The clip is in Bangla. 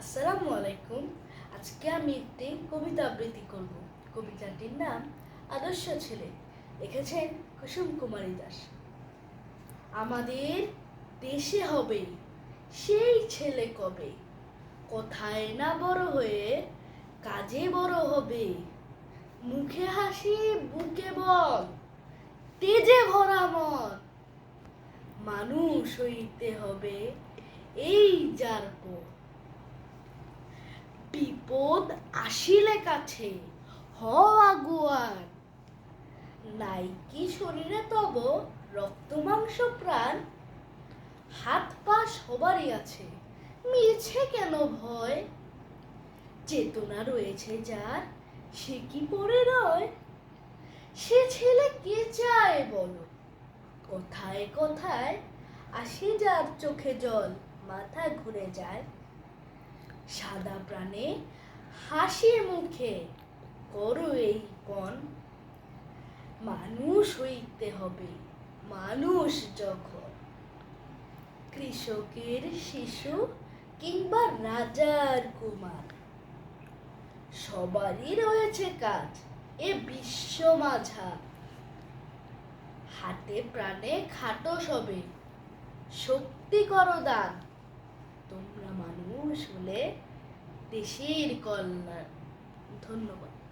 আসসালামু আলাইকুম আজকে আমি একটি কবিতা আবৃত্তি করব। কবিতাটির নাম আদর্শ ছেলে। লিখেছেন কুসুম কুমারী দাস। আমাদের দেশে হবে সেই ছেলে কবে? কোথায় না বড় হয়ে কাজে বড় হবে? মুখে হাসি, বুকে বল, তেজে ভরা মন। মানুষ হইতে হবে এই যার পর বিপদ আসিলে কাছে। হ আগুয়ার। নাই কি শরীরে তব রক্ত মাংস প্রাণ? হাত পা সবারই আছে মিছে কেন ভয়? চেতনা রয়েছে যার, সে কি পড়ে রয়? সে ছেলে কে চায় বলো? কোথায় কোথায় আসে যার চোখে জল, মাথা ঘুরে যায়। সাদা প্রাণে হাসির মুখে করো এই পণ মানুষ হইতে হবে, মানুষ যখন। কৃষকের শিশু কিংবা রাজার কুমার। সবারই রয়েছে কাজ, এ বিশ্ব মাঝা হাতে প্রাণে খাটো সবে, শক্তি করো দান। তোমরা মানুষ হলে দেশের কল্যাণ। ধন্যবাদ।